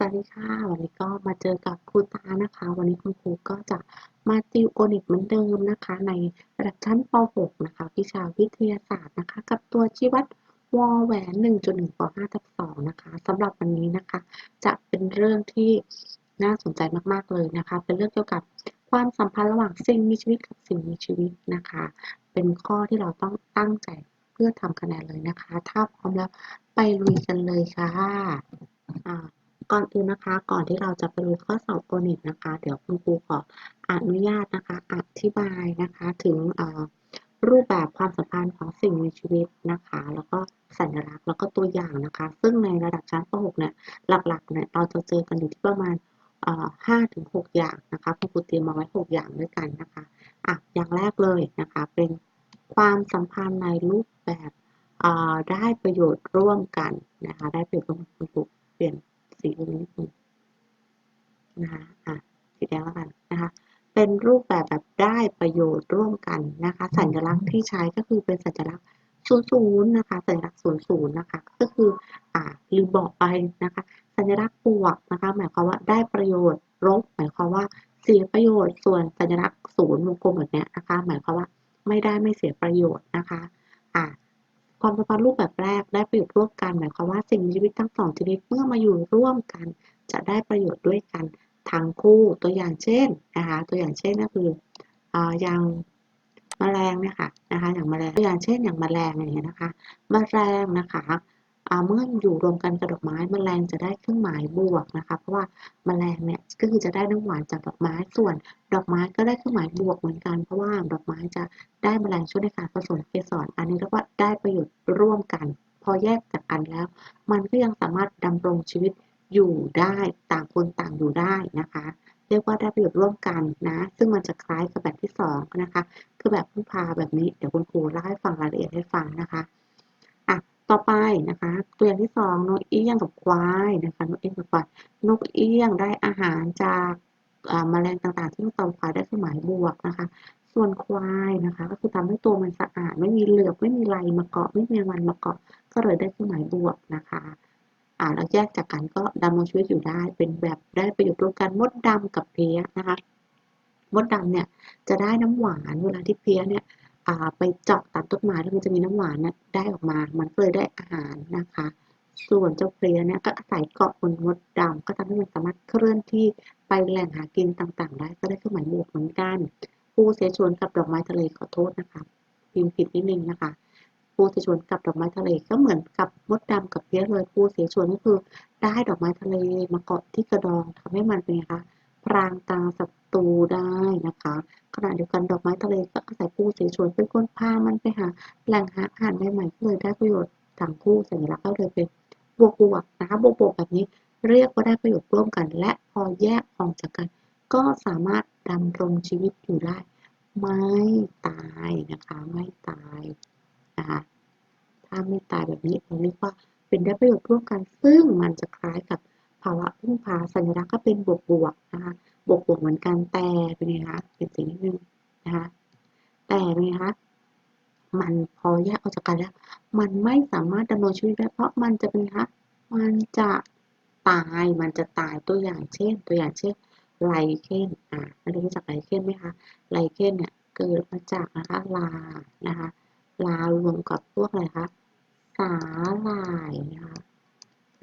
สวัสดีค่ะ วันนี้ก็มาเจอกับครูตานะคะ วันนี้คุณครูก็จะมาติวโอนิกเหมือนเดิมนะคะ ในระดับชั้นป .6 นะคะ วิชาวิทยาศาสตร์นะคะ กับตัวชี้วัดวอแหวน1.1ป .5 ทับ2นะคะสำหรับวันนี้นะคะ จะเป็นเรื่องที่น่าสนใจมากๆเลยนะคะ เป็นเรื่องเกี่ยวกับความสัมพันธ์ระหว่างสิ่งมีชีวิตกับสิ่งมีชีวิตนะคะ เป็นข้อที่เราต้องตั้งใจเพื่อทำคะแนนเลยนะคะ ถ้าพร้อมแล้วไปลุยกันเลยค่ะอ่า ก่อนอื่นนะคะ ก่อนที่เราจะไปดูข้อสอบโอนิกนะคะ เดี๋ยวคุณครูขออนุญาตนะคะ อธิบายนะคะถึงรูปแบบความสัมพันธ์ของสิ่งมีชีวิตนะคะ แล้วก็สัญลักษณ์แล้วก็ตัวอย่างนะคะ ซึ่งในระดับชั้นป .6 เนี่ยหลักๆเนี่ยเราจะเจอกันอยู่ที่ประมาณห้าถึงหกอย่างนะคะคุณครูเตรียมมาไว้หกอย่างด้วยกันนะคะอะอย่างแรกเลยนะคะ เป็นความสัมพันธ์ในรูปแบบได้ประโยชน์ร่วมกันนะคะ ได้ประโยชน์ร่วมกันคุณครูเปลี่ยน สีตรงนี้นะคะอะสีแดงแล้วกันนะคะเป็นรูปแบบแบบได้ประโยชน์ร่วมกันนะคะ สัญลักษณ์ที่ใช้ก็คือเป็นสัญลักษณ์ศูนย์ศูนย์นะคะ สัญลักษณ์ศูนย์ศูนย์นะคะ ก็คืออ่าลืมบอกไปนะคะ สัญลักษณ์บวกนะคะ หมายความว่าได้ประโยชน์ลบหมายความว่าเสียประโยชน์ ส่วนสัญลักษณ์ศูนย์วงกลมแบบนี้นะคะ หมายความว่าไม่ได้ไม่เสียประโยชน์นะคะ อ่า ความสัมพันธ์รูปแบบแรกได้ประโยชน์ร่วมกัน หมายความว่าสิ่งมีชีวิตทั้งสองชนิดเมื่อมาอยู่ร่วมกัน จะได้ประโยชน์ด้วยกันทั้งคู่ตัวอย่างเช่นนะคะ ตัวอย่างเช่นก็คืออ่าอย่างแมลงเนี่ยค่ะนะคะ อย่างแมลงตัวอย่างเช่นอย่างแมลงอย่างเงี้ยนะคะแมลงนะคะ เมื่ออยู่รวมกันกับดอกไม้แมลงจะได้เครื่องหมายบวกนะคะ เพราะว่าแมลงเนี่ยก็คือจะได้น้ำหวานจากดอกไม้ส่วน ดอกไม้ก็ได้เครื่องหมายบวกเหมือนกัน เพราะว่าดอกไม้จะได้แมลงช่วยในการผสมเกสรอันนี้เรียกว่าได้ประโยชน์ร่วมกัน พอแยกจากกันแล้ว มันก็ยังสามารถดำรงชีวิตอยู่ได้ต่างคนต่างอยู่ได้นะคะ เรียกว่าได้ประโยชน์ร่วมกันนะ ซึ่งมันจะคล้ายกับแบบที่2นะคะคือแบบพึ่งพาแบบนี้เดี๋ยวคุณครูเล่าให้ฟังรายละเอียดให้ฟังนะคะ ต่อไปนะคะตัวอย่างที่สองนกเอี้ยงกับควายนะคะนกเอี้ยงกับควายนกเอี้ยงได้อาหารจากแมลงต่างๆ ที่มันตอมควายได้เครื่องหมายบวกนะคะ ส่วนควายนะคะ ก็คือทำให้ตัวมันสะอาดไม่มีเหลือบไม่มีไรมาเกาะไม่มีมันมาเกาะก็เลยได้เครื่องหมายบวกนะคะอ่าแล้วแยกจากกันก็ดำรงชีวิตอยู่ได้เป็นแบบได้ประโยชน์ร่วมกันมดดำกับเพี้ยนะคะมดดำเนี่ยจะได้น้ำหวานเวลาที่เพี้ยเนี่ย ไปเจาะตัดต้นไม้แล้วมันจะมีน้ำหวานนี่ยได้ออกมา มันก็เลยได้อาหารนะคะ ส่วนเจ้าเพลียเนี่ยก็อาศัยเกาะบนมดดำก็ทำให้มันสามารถเคลื่อนที่ไปแหล่งหากินต่างๆ ได้ก็ได้เครื่องหมายบวกเหมือนกันปูเสฉวนกับดอกไม้ทะเลขอโทษนะคะพิมพ์ผิดนิดนึงนะคะปูเสฉวนกับดอกไม้ทะเลก็เหมือนกับมดดำกับเพลี้ยเลยปูเสฉวนก็คือได้ดอกไม้ทะเลมาเกาะที่กระดองทำให้มันเป็นไงคะ พรางตาศัตรูได้นะคะ ขณะเดียวกันดอกไม้ทะเลก็อาศัยผู้เสฉวนเป็นคนพามันไปหาแหล่งหาอาหารใหม่ๆก็เลยได้ประโยชน์ทั้งคู่สัญลักษณ์ก็เลยเป็นบวกบวกนะคะบวกบวกแบบนี้เรียกว่าได้ประโยชน์ร่วมกัน และพอแยกออกจากกัน ก็สามารถดำรงชีวิตอยู่ได้ ไม่ตายนะคะ ไม่ตายนะคะถ้าไม่ตายแบบนี้เราเรียกว่าเป็นได้ประโยชน์ร่วมกัน ซึ่งมันจะคล้ายกับาวะพึ่งพาสัญลักษณ์ก็เป็นบวกบวกนะคะบวกบวกเหมือนกันแต่เป็นไงคะเป็นสีนิดนึงนะคะแต่เป็นไงคะมันพอแยกออกจากกันแล้ว มันไม่สามารถดำรงชีวิตได้เพราะมันจะเป็นคะมันจะตายมันจะตายตัวอย่างเช่น ตัวอย่างเช่นไลเคนอ่าไม่รู้จักไลเคนไหมคะไลเคนเนี่ยเกิดมาจากนะคะลานะคะลารวมกับพวกอะไรคะสาหร่ายนะคะ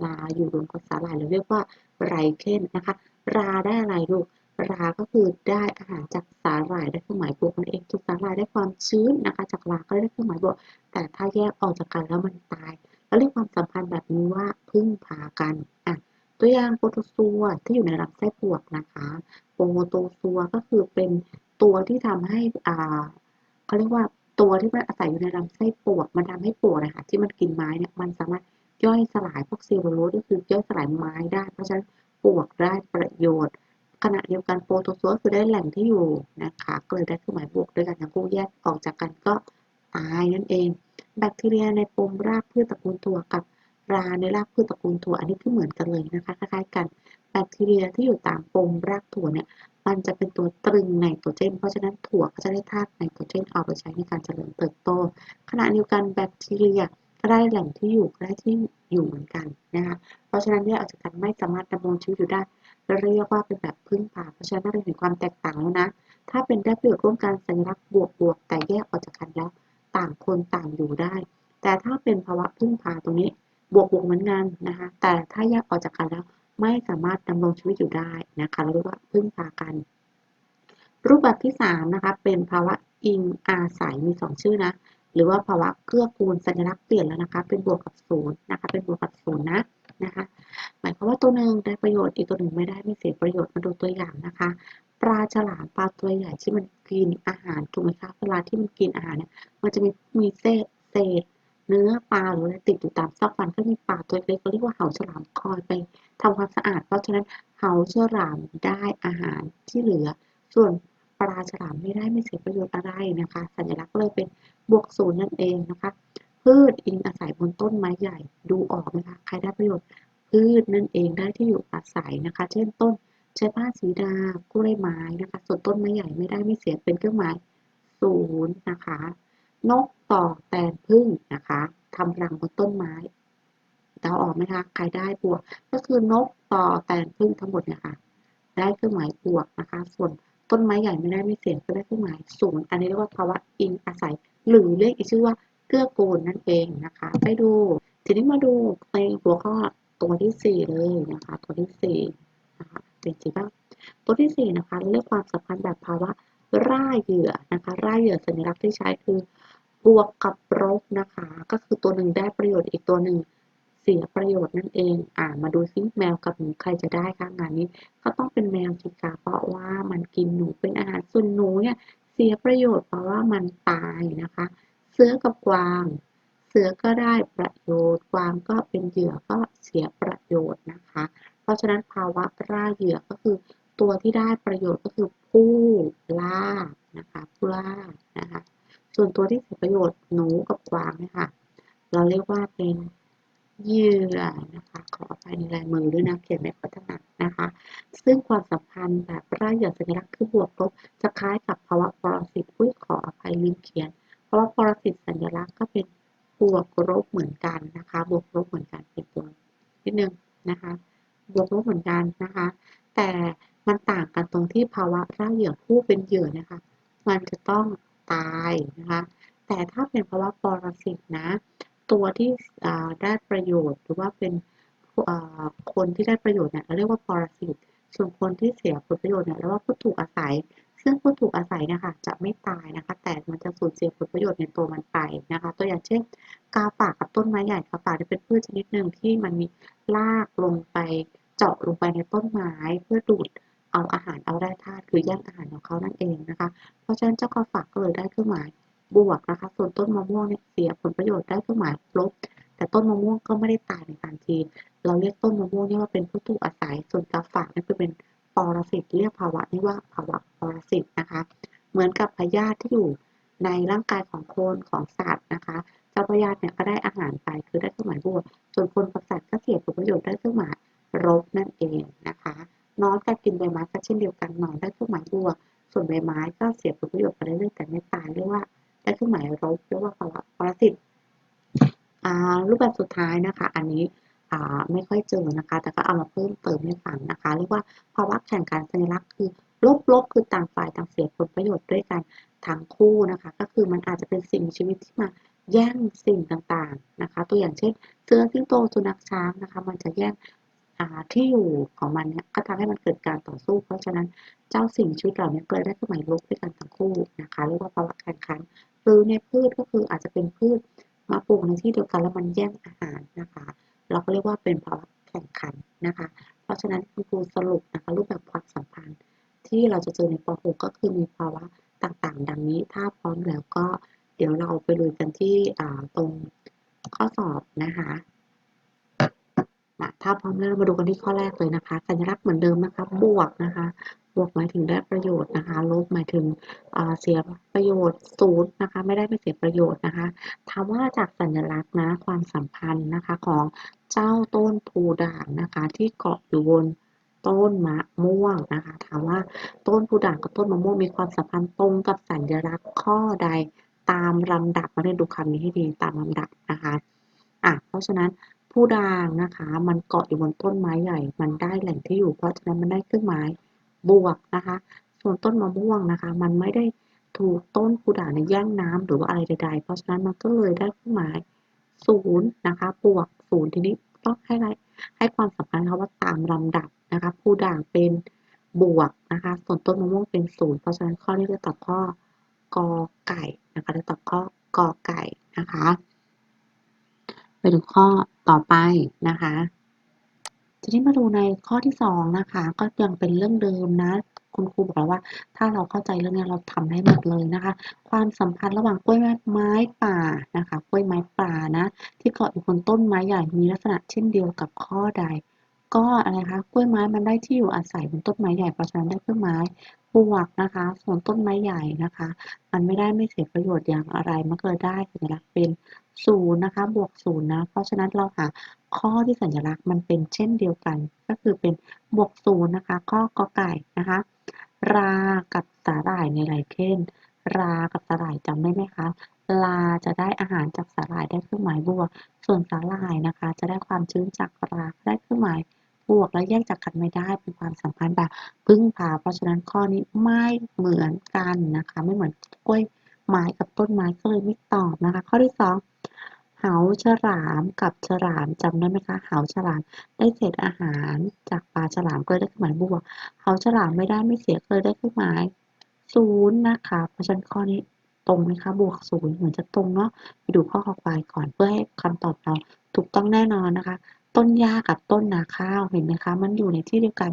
ลาอยู่รวมกับสาหร่ายเราเรียกว่าไรเคนนะคะ ราได้อะไรลูกราก็คือได้อาหารจากสาหร่ายได้เครื่องหมายบวกนั่นเองถูกสาหร่ายได้ความชื้นนะคะ จากราก็ได้เครื่องหมายบวก แต่ถ้าแยกออกจากกันแล้วมันตายเราเรียกความสัมพันธ์แบบนี้ว่าพึ่งพากันอะตัวอย่างโปรโตซัวที่อยู่ในลำไส้ปวกนะคะโปรโตซัวก็คือเป็นตัวที่ทำให้อ่าเขาเรียกว่าตัวที่มันอาศัยอยู่ในลำไส้ปวก มันทำให้ปวกนะคะที่มันกินไม้เนี่ยมันสามารถ ย่อยสลายพวกเซลลูโลสก็คือย่อยสลายไม้ได้ เพราะฉะนั้นปวกได้ประโยชน์ ขณะเดียวกันโปรโตซัวคือได้แหล่งที่อยู่นะคะก็เลยได้เครื่องหมายบวกด้วยกันทั้งคู่แยกออกจากกันก็ตายนั่นเอง แบคทีเรียในปมรากพืชตระกูลถั่วกับราในรากพืชตระกูลถั่วอันนี้ก็เหมือนกันเลยนะคะคล้ายๆกันแบคทีเรียที่อยู่ตามปมรากถั่วเนี่ยมันจะเป็นตัวตรึงไนโตรเจน เพราะฉะนั้นถั่วก็จะได้ธาตุไนโตรเจนเอาไปใช้ในการเจริญเติบโต ขณะเดียวกันแบคทีเรีย ก็ได้แหล่งที่อยู่ก็ได้ที่อยู่เหมือนกันนะคะเพราะฉะนั้นแยกออกจากกันไม่สามารถดำรงชีวิตอยู่ได้เรียกว่าเป็นแบบพึ่งพาเพราะฉะนั้นเราเห็นความแตกต่างแล้วนะ ถ้าเป็นได้ประโยชน์ร่วมกันสัญลักษณ์บวกบวกแต่แยกออกจากกันแล้ว ต่างคนต่างอยู่ได้ แต่ถ้าเป็นภาวะพึ่งพาตรงนี้ บวกบวกเหมือนกันนะคะแต่ถ้าแยกออกจากกันแล้วไม่สามารถดำรงชีวิตอยู่ได้นะคะเราเรียกว่าพึ่งพากัน รูปแบบที่3นะคะเป็นภาวะอิงอาศัยมี 2 ชื่อนะ หรือว่าภาวะเกื้อกูลสัญลักษณ์เปลี่ยนแล้วนะคะ เป็นบวกกับศูนย์นะคะ เป็นบวกกับศูนย์นะนะคะ หมายความว่าตัวหนึ่งได้ประโยชน์อีกตัวหนึ่งไม่ได้ไม่เสียประโยชน์มาดูตัวอย่างนะคะ ปลาฉลามปลาตัวใหญ่ที่มันกินอาหารถูกไหมคะเวลาที่มันกินอาหารเนี่ยมันจะมีมีเศษเศษเนื้อปลาหรืออะไรติดอยู่ตามซอกฟันก็มีปลาตัวเล็กเขาเรียกว่าเหาฉลามคอยไปทำความสะอาด เพราะฉะนั้นเหาฉลามได้อาหารที่เหลือ ส่วน ปลาฉลามไม่ได้ไม่เสียประโยชน์อะไรนะคะ สัญลักษณ์เลยเป็นบวกศูนย์นั่นเองนะคะ พืชอิงอาศัยบนต้นไม้ใหญ่ดูออกไหมคะใครได้ประโยชน์พืชนั่นเองได้ที่อยู่อาศัยนะคะ เช่นต้นใช้ผ้าสีดากล้วยไม้นะคะ ส่วนต้นไม้ใหญ่ไม่ได้ไม่เสียเป็นเครื่องหมายศูนย์นะคะ นกต่อแตนพึ่งนะคะทำรังบนต้นไม้เดาออกไหมคะใครได้บวก ก็คือนกต่อแตนพึ่งทั้งหมดเนี่ยค่ะ ได้เครื่องหมายบวกนะคะ ส่วน ต้นไม้ใหญ่ไม่ได้ไม่เสียก็ได้เครื่องหมายศูนย์อันนี้เรียกว่าภาวะอิงอาศัย หรือเรียกอีกชื่อว่าเกื้อกูลนั่นเองนะคะ ไปดู ทีนี้มาดูในหัวข้อตัวที่ 4 เลยนะคะ ตัวที่4นะคะเป็นสีบ้างตัวที่ 4 นะคะเรียกความสัมพันธ์แบบภาวะร่าเหยื่อนะคะร่าเหยื่อสัญลักษณ์ที่ใช้คือบวกกับลบนะคะ ก็คือตัวหนึ่งได้ประโยชน์อีกตัวหนึ่ง เสียประโยชน์นั่นเอง อ่า มาดูซิแมวกับหนูใครจะได้คะงานนี้ ก็ต้องเป็นแมวสิคะเพราะว่ามันกินหนูเป็นอาหารส่วนหนูเนี่ยเสียประโยชน์เพราะว่ามันตายนะคะ เสือกับกวาง เสือก็ได้ประโยชน์ กวางก็เป็นเหยื่อก็เสียประโยชน์นะคะ เพราะฉะนั้นภาวะล่าเหยื่อก็คือตัวที่ได้ประโยชน์ก็คือผู้ล่านะคะผู้ล่านะคะ ส่วนตัวที่เสียประโยชน์หนูกับกวางเนี่ยค่ะ เราเรียกว่าเป็น เหยื่อนะคะขออภัยในลายมือด้วยนะเขียนไม่พัฒนานะคะ ซึ่งความสัมพันธ์แบบร่าเหยื่อสัญลักษณ์คือบวกลบจะคล้ายกับภาวะปรสิตอุ้ยขออภัยลืมเขียนเพราะว่าปรสิตสัญลักษณ์ก็เป็นบวกลบเหมือนกันนะคะ บวกลบเหมือนกันเป็นตัวนิดนึงนะคะ บวกลบเหมือนกันนะคะ แต่มันต่างกันตรงที่ภาวะร่าเหยื่อผู้เป็นเหยื่อนะคะ มันจะต้องตายนะคะ แต่ถ้าเป็นภาวะปรสิตนะ ตัวที่ได้ประโยชน์ หรือว่าเป็นคนที่ได้ประโยชน์เนี่ยเราเรียกว่าปรสิตส่วนคนที่เสียผลประโยชน์เนี่ยเรียกว่าผู้ถูกอาศัย ซึ่งผู้ถูกอาศัยนะคะจะไม่ตายนะคะ แต่มันจะสูญเสียผลประโยชน์ในตัวมันไปนะคะ ตัวอย่างเช่น กาฝากกับต้นไม้ใหญ่กาฝากเป็นพืชชนิดหนึ่งที่มันมีรากลงไปเจาะลงไปในต้นไม้เพื่อดูดเอาอาหารเอาแร่ธาตุคือแย่งอาหารของเขานั่นเองนะคะ เพราะฉะนั้นเจ้ากาฝากก็เลยได้เครื่องหมาย บวกนะคะ ส่วนต้นมะม่วงเนี่ยเสียผลประโยชน์ได้เครื่องหมายลบ แต่ต้นมะม่วงก็ไม่ได้ตายในทันที เราเรียกต้นมะม่วงนี่ว่าเป็นผู้ถูกอาศัย ส่วนกาฝากนี่คือเป็นปรสิต เรียกภาวะนี้ว่าภาวะปรสิตนะคะ เหมือนกับพยาธิที่อยู่ในร่างกายของคนของสัตว์นะคะเจ้าพยาธิเนี่ยก็ได้อาหารไปคือได้เครื่องหมายบวก ส่วนคนกับสัตว์ก็เสียผลประโยชน์ได้เครื่องหมายลบนั่นเองนะคะนอนก็กินใบไม้ก็เช่นเดียวกันนอนได้เครื่องหมายบวก ส่วนใบไม้ก็เสียผลประโยชน์ไปเรื่อยๆแต่ไม่ตายเรียกว่า ได้เครื่องหมายลบเรียกว่าภาวะปรสิตรูปแบบสุดท้ายนะคะ อันนี้ไม่ค่อยเจอนะคะ แต่ก็เอามาเพิ่มเติมให้ฟังนะคะ เรียกว่าภาวะแข่งขันสัญลักษณ์คือลบลบคือต่างฝ่ายต่างเสียผลประโยชน์ด้วยกันทั้งคู่นะคะ ก็คือมันอาจจะเป็นสิ่งมีชีวิตที่มาแย่งสิ่งต่างๆนะคะ ตัวอย่างเช่นเสือสิงโตสุนัขช้างนะคะ มันจะแย่งที่อยู่ของมันเนี่ยก็ทำให้มันเกิดการต่อสู้ เพราะฉะนั้นเจ้าสิ่งชีวิตเหล่านี้เกิดได้เครื่องหมายลบด้วยกันทั้งคู่นะคะเรียกว่าภาวะแข่งขัน หรือในพืชก็คืออาจจะเป็นพืชมาปลูกในที่เดียวกันแล้วมันแย่งอาหารนะคะ เราก็เรียกว่าเป็นภาวะแข่งขันนะคะ เพราะฉะนั้นคุณครูสรุปนะคะรูปแบบความสัมพันธ์ ที่เราจะเจอในป .6 ก็คือมีภาวะต่างๆ ดังนี้ ถ้าพร้อมแล้วก็เดี๋ยวเราไปลุยกันที่ตรงข้อสอบนะคะถ้าพร้อมแล้วเรามาดูกันที่ข้อแรกเลยนะคะ สัญลักษณ์เหมือนเดิมนะคะ บวกนะคะ บวกหมายถึงได้ประโยชน์นะคะ ลบหมายถึงเสียประโยชน์ศูนย์นะคะ ไม่ได้ไม่เสียประโยชน์นะคะถามว่าจากสัญลักษณ์นะความสัมพันธ์นะคะของเจ้าต้นพูด่างนะคะ ที่เกาะอยู่บนต้นมะม่วงนะคะถามว่าต้นพูด่างกับต้นมะม่วงมีความสัมพันธ์ตรงกับสัญลักษณ์ข้อใดตามลำดับมาเรียนดูคำนี้ให้ดีตามลำดับนะคะอะเพราะฉะนั้นผู้ด่างนะคะ มันเกาะอยู่บนต้นไม้ใหญ่ มันได้แหล่งที่อยู่ เพราะฉะนั้นมันได้เครื่องหมาย บวกนะคะ ส่วนต้นมะม่วงนะคะ มันไม่ได้ถูกต้นผู้ด่างในยแย่งน้ำหรือว่าอะไรใดๆ เพราะฉะนั้นมันก็เลยได้เครื่องหมายศูนย์นะคะบวกศูนย์ทีนี้ต้องให้ไรให้ความสำคัญค่ะว่าตามลำดับนะคะผู้ด่างเป็นบวกนะคะ ส่วนต้นมะม่วงเป็นศูนย์เพราะฉะนั้นข้อนี้จะตอบข้อกอไก่นะคะจะตอบข้อกอไก่นะคะไปดูข้อต่อไปนะคะ ทีนี้มาดูในข้อที่สองนะคะ ก็ยังเป็นเรื่องเดิมนะ คุณครูบอกแล้วว่า ถ้าเราเข้าใจเรื่องนี้เราทำได้หมดเลยนะคะ ความสัมพันธ์ระหว่างกล้วยไม้ป่านะคะกล้วยไม้ป่านะ ที่เกาะอยู่บนต้นไม้ใหญ่มีลักษณะเช่นเดียวกับข้อใด ก็อะไรคะกล้วยไม้มันได้ที่อยู่อาศัยบนต้นไม้ใหญ่เพราะฉะนั้นได้เครื่องหมายบวกนะคะ ส่วนต้นไม้ใหญ่นะคะ มันไม่ได้ไม่เสียประโยชน์อย่างอะไรมันก็เลยได้สัญลักษณ์เป็น ศูนย์นะคะบวกศูนย์นะ เพราะฉะนั้นเราหาข้อที่สัญลักษณ์มันเป็นเช่นเดียวกัน ก็คือเป็นบวกศูนย์นะคะ ข้อกอไก่นะคะ รากับสาหร่ายในไรเคนรากับสาหร่ายจำได้ไหมคะลาจะได้อาหารจากสาหร่ายได้เครื่องหมายบวก ส่วนสาหร่ายนะคะ จะได้ความชื้นจากราได้เครื่องหมายบวกและแยกจากกันไม่ได้เป็นความสัมพันธ์แบบพึ่งพา เพราะฉะนั้นข้อนี้ไม่เหมือนกันนะคะ ไม่เหมือนกล้วยไม้กับต้นไม้ก็เลยไม่ตอบนะคะ ข้อที่สอง เหาฉลามกับฉลามจำได้ไหมคะเหาฉลามได้เศษอาหารจากปลาฉลามก็ได้เครื่องหมายบวกเหาฉลามไม่ได้ไม่เสียก็เลยได้เครื่องหมายศูนย์นะคะเพราะฉะนั้นข้อนี้ตรงไหมคะบวกศูนย์เหมือนจะตรงเนาะไปดูข้อขอควายก่อนเพื่อให้คำตอบเราถูกต้องแน่นอนนะคะ ต้นหญ้ากับต้นนาข้าวเห็นไหมคะ มันอยู่ในที่เดียวกัน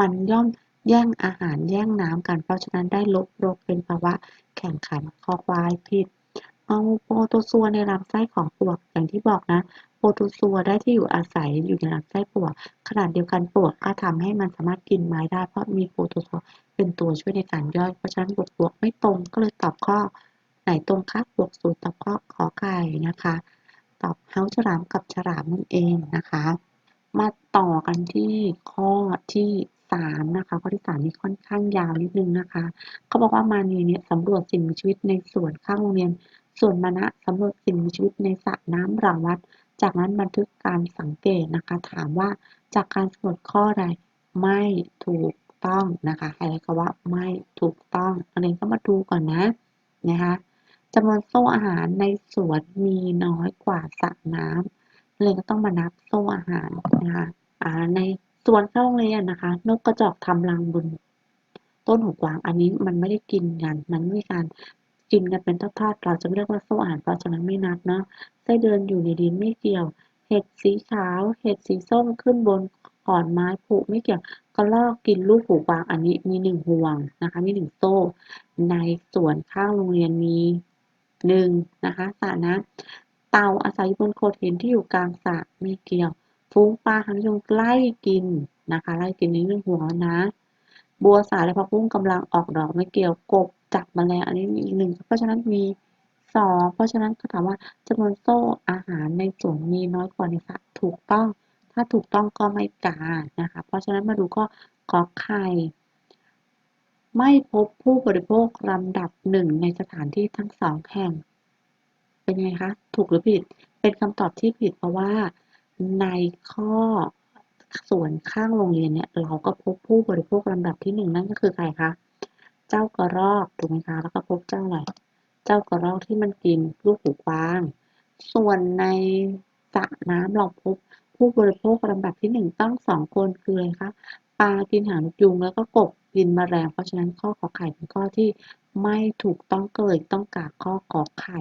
มันย่อมแย่งอาหารแย่งน้ำกัน เพราะฉะนั้นได้ลบลบเป็นภาวะแข่งขันคอควายผิด เอาโปรโตซัวในลำไส้ของปลวก อย่างที่บอกนะ โปรโตซัวได้ที่อยู่อาศัยอยู่ในลำไส้ปลวก ขนาดเดียวกันปลวกก็ทำให้มันสามารถกินไม้ได้ เพราะมีโปรโตซัวเป็นตัวช่วยในการย่อย เพราะฉะนั้นบวกบวกไม่ตรงก็เลยตอบข้อ ไหนตรงคะบวกศูนย์ตอบข้อขอไก่นะคะ ตอบเฮาฉลามกับฉลามนั่นเองนะคะ มาต่อกันที่ข้อที่สามนะคะข้อที่สามนี้ค่อนข้างยาวนิดนึงนะคะ เขาบอกว่ามานีเนี่ยสำรวจสิ่งมีชีวิตในสวนข้างโรงเรียน ส่วนมานะสำรวจสิ่งมีชีวิตในสระน้ำรังวัด จากนั้นบันทึกการสังเกตนะคะ ถามว่าจากการสำรวจข้อใดไม่ถูกต้องนะคะให้คำว่าไม่ถูกต้องอันนี้ก็มาดูก่อนนะนะคะจำนวนโซ่อาหารในสวนมีน้อยกว่าสระน้ำเลยก็ต้องมานับโซ่อาหารนะคะในสวนข้างโรงเรียนนะคะ นกกระจอกทำรังบนต้นหูกวาง อันนี้มันไม่ได้กินกัน มันไม่มีการ กินกันเป็นทอดๆเราจะไม่เรียกว่าโซ่อาหารเพราะฉะนั้นไม่นับเนาะไส้เดือนอยู่ในดินไม่เกี่ยว เห็ดสีขาว เห็ดสีส้มขึ้นบนขอนไม้ผุไม่เกี่ยวกระรอกกินลูกหูกวางอันนี้มีหนึ่งห่วงนะคะมีหนึ่งโซ่ ในสวนข้างโรงเรียนมีหนึ่งนะคะสระน้ำเต่าอาศัยอยู่บนโขดหินที่อยู่กลางสระไม่เกี่ยวฟูงปลาหางยงไล่กินนะคะไล่กินในเรื่งหัวนะ บัวสายและผักบุ้งกำลังออกดอกไม่เกี่ยวกบ จับมาแมลงอันนี้มีหนึ่งเพราะฉะนั้นมีสองเพราะฉะนั้นเขาถามว่าจำนวนโซ่อาหารในสวนมีน้อยกว่าในสระถูกต้อง ถ้าถูกต้องก็ไม่กานะคะ เพราะฉะนั้นมาดูก็ขอไข่ไม่พบผู้บริโภคลำดับหนึ่งในสถานที่ทั้งสองแห่ง เป็นไงคะ ถูกหรือผิด เป็นคำตอบที่ผิดเพราะว่าในข้อส่วนข้างโรงเรียนเนี่ย เราก็พบผู้บริโภคลำดับที่หนึ่งนั่นก็คือใครคะ เจ้ากระรอกถูกไหมคะแล้วก็พบเจ้าอะไรเจ้ากระรอกที่มันกินลูกหูกวาง ส่วนในสระน้ำเราพบผู้บริโภคลำดับที่หนึ่งต้องสองคนคืออะไรคะปลากินหางนกยุงแล้วก็กบกินแมลงเพราะฉะนั้นข้อขอไข่เป็นข้อที่ไม่ถูกต้องก็เลยต้องกากข้อกอไข่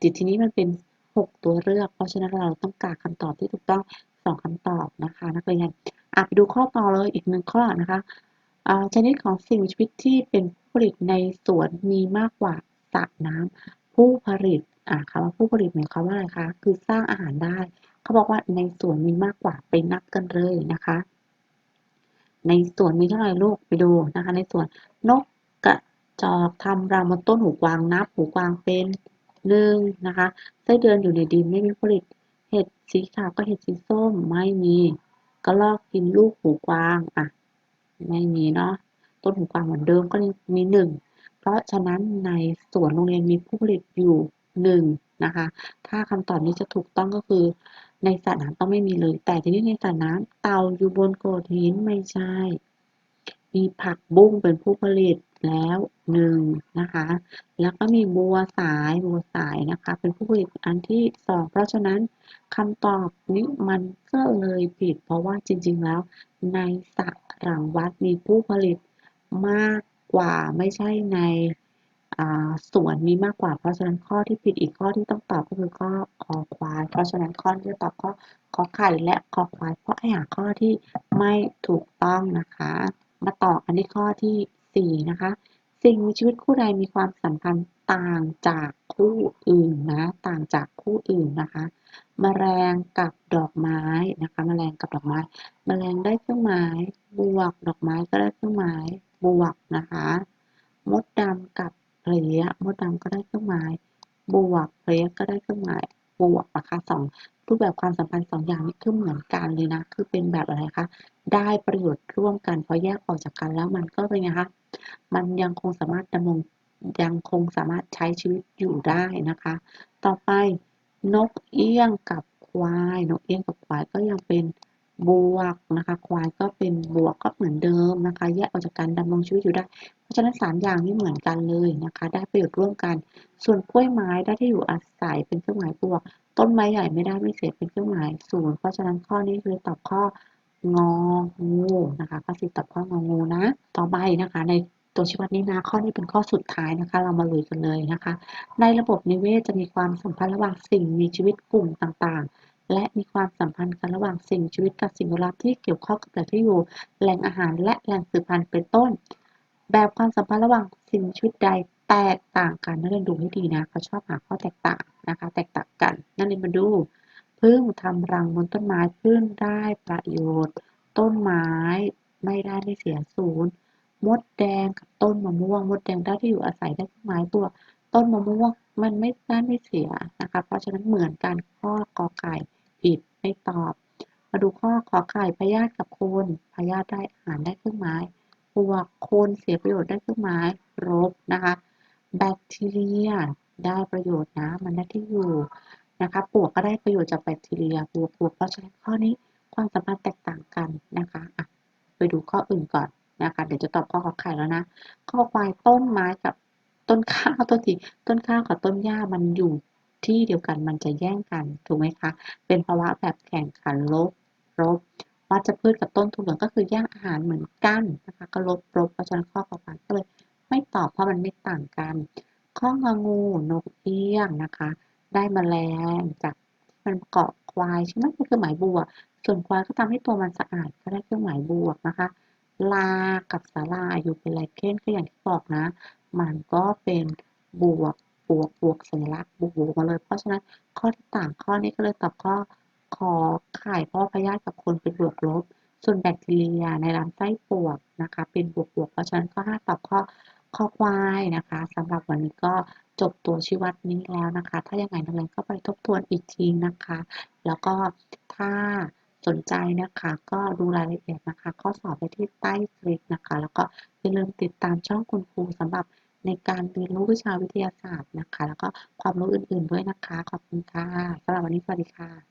จิตทีนี้มันเป็นหกตัวเลือก เพราะฉะนั้นเราต้องกากคำตอบที่ถูกต้องสองคำตอบนะคะนักเรียนอะไปดูข้อต่อเลยอีกหนึ่งข้อนะคะ ชนิดของสิ่งมีชีวิตที่เป็นผู้ผลิตในสวนมีมากกว่าสระน้ำผู้ผลิตอะคำว่าผู้ผลิตหมายความว่าอะไรคะคือสร้างอาหารได้ เขาบอกว่าในสวนมีมากกว่าไปนับกันเลยนะคะ ในสวนมีเท่าไหร่ลูกไปดูนะคะ ในสวนนกกระจอกทำรังบนต้นหูกวางนับหูกวางเป็นหนึ่งนะคะไส้เดือนอยู่ในดินไม่มีผลิต เห็ดสีขาวกับเห็ดสีส้มไม่มีกระรอกกินลูกหูกวางอะ ไม่มีเนาะต้นหูกวางเหมือนเดิมก็มีหนึ่งเพราะฉะนั้นในส่วนโรงเรียนมีผู้ผลิตอยู่1นะคะ ถ้าคำตอบนี้จะถูกต้องก็คือ ในสระน้ำต้องไม่มีเลย แต่ทีนี้ในสระน้ำเต่าอยู่บนโขดหินไม่ใช่ มีผักบุ้งเป็นผู้ผลิตแล้ว1นะคะ แล้วก็มีบัวสายบัวสายนะคะ เป็นผู้ผลิตอันที่2เพราะฉะนั้นคำตอบนี้มันก็เลยผิด เพราะว่าจริง ๆ แล้ว ในสระหลังวัดมีผู้ผลิตมากกว่าไม่ใช่ในสวนมีมากกว่า เพราะฉะนั้นข้อที่ผิดอีกข้อที่ต้องตอบก็คือข้อคอควาย เพราะฉะนั้นข้อที่จะตอบข้อขอไข่และคอควาย เพราะห้หาข้อที่ไม่ถูกต้องนะคะ มาต่อกันที่ข้อที่ 4 นะคะ สิ่งมีชีวิตคู่ใดมีความสัมพันธ์ต่างจากคู่อื่นนะ ต่างจากคู่อื่นนะคะ แมลงกับดอกไม้นะคะแมลงกับดอกไม้แมลงได้เครื่องหมายบวก ดอกไม้ก็ได้เครื่องหมายบวกนะคะ มดดำกับเพลียมดดำก็ได้เครื่องหมายบวกเพลียก็ได้เครื่องหมายบวกนะคะสองรูปแบบความสัมพันธ์สองอย่างนี้คือเหมือนกันเลยนะคือเป็นแบบอะไรคะได้ประโยชน์ร่วมกันพอแยกออกจากกันแล้วมันก็เป็นไงคะมันยังคงสามารถดำรงยังคงสามารถใช้ชีวิตอยู่ได้นะคะ ต่อไป นกเอี้ยงกับควาย นกเอี้ยงกับควายก็ยังเป็นบวกนะคะ ควายก็เป็นบวกก็เหมือนเดิมนะคะ แยกออกจากการดำรงชีวิตอยู่ได้ เพราะฉะนั้นสามอย่างนี้เหมือนกันเลยนะคะ ได้ประโยชน์ร่วมกัน ส่วนกล้วยไม้ได้ที่อยู่อาศัยเป็นเครื่องหมายบวก ต้นไม้ใหญ่ไม่ได้ไม่เสียเป็นเครื่องหมายศูนย์เพราะฉะนั้นข้อนี้คือตอบข้ององูนะคะข้อสิตอบข้ององูนะ ต่อไปนะคะใน ตัวชี้วัดนี้นะข้อนี้เป็นข้อสุดท้ายนะคะ เรามาลุยกันเลยนะคะ ในระบบนิเวศจะมีความสัมพันธ์ระหว่างสิ่งมีชีวิตกลุ่มต่างๆ และมีความสัมพันธ์กันระหว่างสิ่งชีวิตกับสิ่งแวดล้อมที่เกี่ยวข้องกับแหล่งที่อยู่ แหล่งอาหารและแหล่งสืบพันธุ์เป็นต้น แบบความสัมพันธ์ระหว่างสิ่งชีวิตใดแตกต่างกันนักเรียนดูให้ดีนะเขาชอบหาข้อแตกต่างนะคะ แตกต่างกันนักเรียนมาดูพึ่งทำรังบนต้นไม้พึ่งได้ประโยชน์ ต้นไม้ไม่ได้ไม่เสียศูนย์ มดแดงกับต้นมะม่วง มดแดงได้ที่อยู่อาศัยได้ต้นไม้บวต้นมะม่วงมันไม่ได้ไม่เสียนะคะ เพราะฉะนั้นเหมือนกันข้อกอไก่ผิดไม่ตอบ มาดูข้อขอไข่พยาธิกับโคนพยาธิได้อาหารได้เครื่องหมายบวกโคนเสียประโยชน์ได้เครื่องหมายลบนะคะ แบคทีเรียได้ประโยชน์นะมันได้ที่อยู่นะคะปวกก็ได้ประโยชน์จากแบคทีเรียบวกบวกเพราะฉะนั้นข้อนี้ความสัมพันธ์แตกต่างกันนะคะอะไปดูข้ออื่นก่อน นะคะเดี๋ยวจะตอบข้อขอไข่แล้วนะข้อควายต้นไม้กับต้นข้าวต้นทีต้นข้าวกับต้นหญ้ามันอยู่ที่เดียวกันมันจะแย่งกันถูกไหมคะ เป็นภาวะแบบแข่งขันลบลบวัชพืชกับต้นทุนเหลืองก็คือแย่งอาหารเหมือนกันนะคะก็ลบลบเพราะฉะนั้นข้อขอควายก็เลยไม่ตอบเพราะมันไม่ต่างกัน ข้องงูนกเอี้ยงนะคะ ได้มแมลงจากมันเกาะควายใช่ไหมเป็นเครื่องหมายบวก ส่วนควายก็ทำให้ตัวมันสะอาดก็ได้เครื่องหมายบวกนะคะ ลากับสาลาอยู่เป็นไลเคนก็อย่างที่บอกนะ มันก็เป็นบวกบวกบวกสัญลักษณ์บวกบวกมาเลย เพราะฉะนั้นข้อที่ต่างข้อนี้ก็เลยตอบข้อขอไข่เพราะพยาธิกับคนเป็นบวกลบ ส่วนแบคทีเรียในลำไส้ปวกนะคะ เป็นบวกบวกเพราะฉะนั้นข้อ5ตอบข้อข้อควายนะคะสำหรับวันนี้ก็จบตัวชี้วัดนี้แล้วนะคะ ถ้ายังไงนักเรียนก็ไปทบทวนอีกทีนะคะ แล้วก็ถ้า สนใจนะคะก็ดูรายละเอียดนะคะ ข้อสอบไปที่ใต้คลิปนะคะ แล้วก็อย่าลืมติดตามช่องคุณครูสำหรับในการเรียนรู้วิชาวิทยาศาสตร์นะคะ แล้วก็ความรู้อื่นๆด้วยนะคะ ขอบคุณค่ะสำหรับวันนี้สวัสดีค่ะ